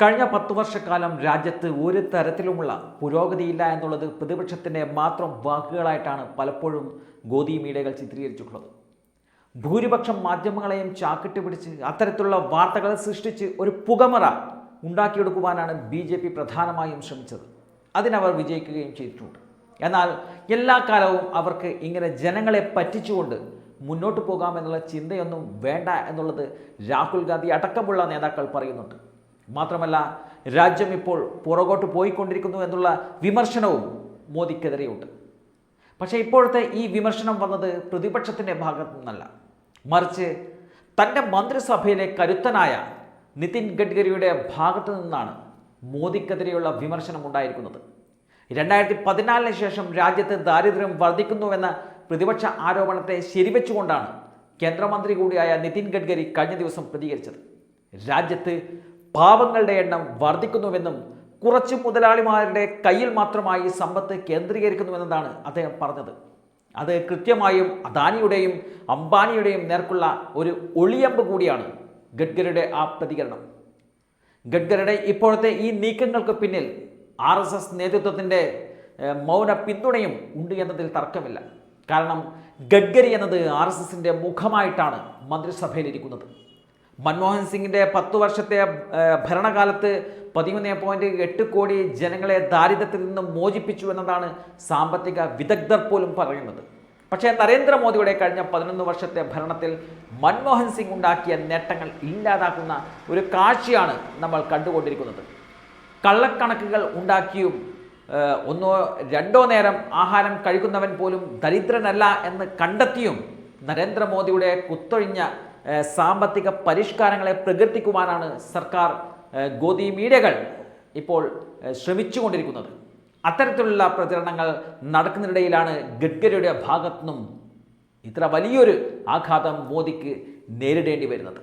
കഴിഞ്ഞ പത്തു വർഷക്കാലം രാജ്യത്ത് ഒരു തരത്തിലുമുള്ള പുരോഗതിയില്ല എന്നുള്ളത് പ്രതിപക്ഷത്തിന്റെ മാത്രം വാക്കുകളായിട്ടാണ് പലപ്പോഴും ഗോദി മീഡിയകൾ ചിത്രീകരിച്ചിട്ടുള്ളത്. ഭൂരിപക്ഷം മാധ്യമങ്ങളെയും ചാക്കിട്ട് പിടിച്ച് അത്തരത്തിലുള്ള വാർത്തകൾ സൃഷ്ടിച്ച് ഒരു പുകമറ ഉണ്ടാക്കിയെടുക്കുവാനാണ് ബി ജെ പി പ്രധാനമായും ശ്രമിച്ചത്. അതിനവർ വിജയിക്കുകയും ചെയ്തിട്ടുണ്ട്. എന്നാൽ എല്ലാ കാലവും അവർക്ക് ഇങ്ങനെ ജനങ്ങളെ പറ്റിച്ചുകൊണ്ട് മുന്നോട്ട് പോകാമെന്നുള്ള ചിന്തയൊന്നും വേണ്ട എന്നുള്ളത് രാഹുൽ ഗാന്ധി അടക്കമുള്ള നേതാക്കൾ പറയുന്നുണ്ട്. മാത്രമല്ല രാജ്യം ഇപ്പോൾ പുറകോട്ട് പോയിക്കൊണ്ടിരിക്കുന്നു എന്നുള്ള വിമർശനവും മോദിക്കെതിരെയുണ്ട്. പക്ഷേ ഇപ്പോഴത്തെ ഈ വിമർശനം വന്നത് പ്രതിപക്ഷത്തിന്റെ ഭാഗത്തു നിന്നല്ല. മറിച്ച് തന്റെ മന്ത്രിസഭയിലെ കരുത്തനായ നിതിൻ ഗഡ്കരിയുടെ ഭാഗത്തു നിന്നാണ് മോദിക്കെതിരെയുള്ള വിമർശനം ഉണ്ടായിരിക്കുന്നത്. രണ്ടായിരത്തി പതിനാലിന് ശേഷം രാജ്യത്ത് ദാരിദ്ര്യം വർദ്ധിക്കുന്നുവെന്ന പ്രതിപക്ഷ ആരോപണത്തെ ശരിവെച്ചുകൊണ്ടാണ് കേന്ദ്രമന്ത്രി കൂടിയായ നിതിൻ ഗഡ്കരി കഴിഞ്ഞ ദിവസം പ്രതികരിച്ചത്. രാജ്യത്ത് പാവങ്ങളുടെ എണ്ണം വർദ്ധിക്കുന്നുവെന്നും കുറച്ച് മുതലാളിമാരുടെ കയ്യിൽ മാത്രമായി സമ്പത്ത് കേന്ദ്രീകരിക്കുന്നുവെന്നതാണ് അദ്ദേഹം പറഞ്ഞത്. അത് കൃത്യമായും അദാനിയുടെയും അംബാനിയുടെയും നേർക്കുള്ള ഒരു ഒളിയമ്പ് കൂടിയാണ് ഗഡ്കരിയുടെ ആ പ്രതികരണം. ഗഡ്കരിയുടെ ഇപ്പോഴത്തെ ഈ നീക്കങ്ങൾക്ക് പിന്നിൽ ആർ എസ് എസ് നേതൃത്വത്തിന്റെ മൗന പിന്തുണയും ഉണ്ട് എന്നതിൽ തർക്കമില്ല. കാരണം ഗഡ്കരി എന്നത് ആർ എസ് എസിന്റെ മുഖമായിട്ടാണ് മന്ത്രിസഭയിലിരിക്കുന്നത്. മൻമോഹൻ സിംഗിന്റെ പത്തു വർഷത്തെ ഭരണകാലത്ത് പതിമൂന്ന് പോയിന്റ് എട്ട് കോടി ജനങ്ങളെ ദാരിദ്ര്യത്തിൽ നിന്ന് മോചിപ്പിച്ചു എന്നതാണ് സാമ്പത്തിക വിദഗ്ധർ പോലും പറയുന്നത്. പക്ഷേ നരേന്ദ്രമോദിയുടെ കഴിഞ്ഞ പതിനൊന്ന് വർഷത്തെ ഭരണത്തിൽ മൻമോഹൻ സിംഗ് ഉണ്ടാക്കിയ നേട്ടങ്ങൾ ഇല്ലാതാക്കുന്ന ഒരു കാഴ്ചയാണ് നമ്മൾ കണ്ടുകൊണ്ടിരിക്കുന്നത്. കള്ളക്കണക്കുകൾ ഉണ്ടാക്കിയും ഒന്നോ രണ്ടോ നേരം ആഹാരം കഴിക്കുന്നവൻ പോലും ദരിദ്രനല്ല എന്ന് കണ്ടെത്തിയും നരേന്ദ്രമോദിയുടെ കുത്തൊഴിഞ്ഞ സാമ്പത്തിക പരിഷ്കാരങ്ങളെ പ്രകീർത്തിക്കുവാനാണ് സർക്കാർ ഗോതി മീഡിയകൾ ഇപ്പോൾ ശ്രമിച്ചുകൊണ്ടിരിക്കുന്നത്. അത്തരത്തിലുള്ള പ്രചരണങ്ങൾ നടക്കുന്നതിനിടയിലാണ് ഗഡ്കരിയുടെ ഭാഗത്തുനിന്നും ഇത്ര വലിയൊരു ആഘാതം മോദിക്ക് നേരിടേണ്ടി വരുന്നത്.